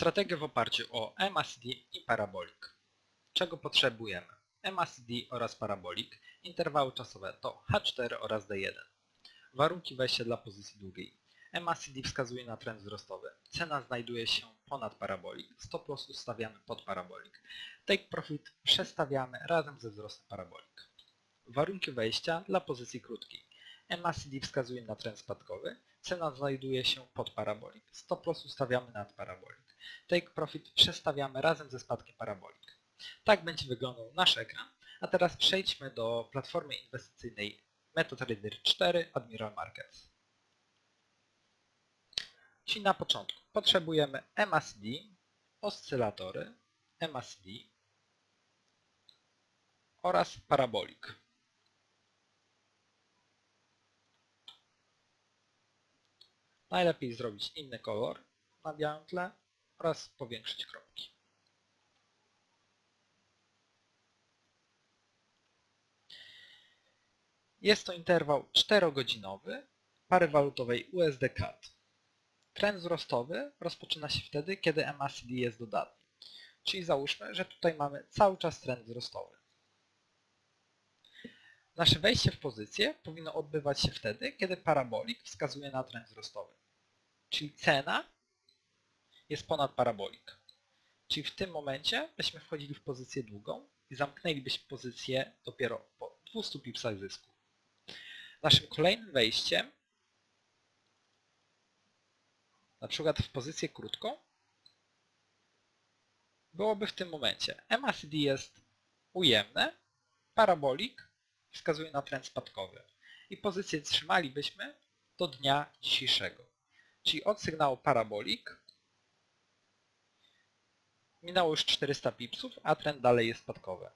Strategię w oparciu o MACD i parabolik. Czego potrzebujemy? MACD oraz parabolik. Interwały czasowe to H4 oraz D1. Warunki wejścia dla pozycji długiej. MACD wskazuje na trend wzrostowy. Cena znajduje się ponad parabolik. Stop loss ustawiamy pod parabolik. Take profit przestawiamy razem ze wzrostem parabolik. Warunki wejścia dla pozycji krótkiej. MACD wskazuje na trend spadkowy. Cena znajduje się pod parabolik. Stop loss ustawiamy nad parabolik. Take profit przestawiamy razem ze spadkiem parabolik. Tak będzie wyglądał nasz ekran. A teraz przejdźmy do platformy inwestycyjnej MetaTrader 4 Admiral Markets. Czyli na początku potrzebujemy MACD, oscylatory, MACD oraz parabolik. Najlepiej zrobić inny kolor na białym tle oraz powiększyć kropki. Jest to interwał 4-godzinowy pary walutowej USD-CAD. Trend wzrostowy rozpoczyna się wtedy, kiedy MACD jest dodatni. Czyli załóżmy, że tutaj mamy cały czas trend wzrostowy. Nasze wejście w pozycję powinno odbywać się wtedy, kiedy parabolik wskazuje na trend wzrostowy. Czyli cena jest ponad parabolik. Czyli w tym momencie byśmy wchodzili w pozycję długą i zamknęlibyśmy pozycję dopiero po 200 pipsach zysku. Naszym kolejnym wejściem, na przykład w pozycję krótką, byłoby w tym momencie MACD jest ujemne, parabolik wskazuje na trend spadkowy i pozycję trzymalibyśmy do dnia dzisiejszego. Czyli od sygnału parabolik minęło już 400 pipsów, a trend dalej jest spadkowy.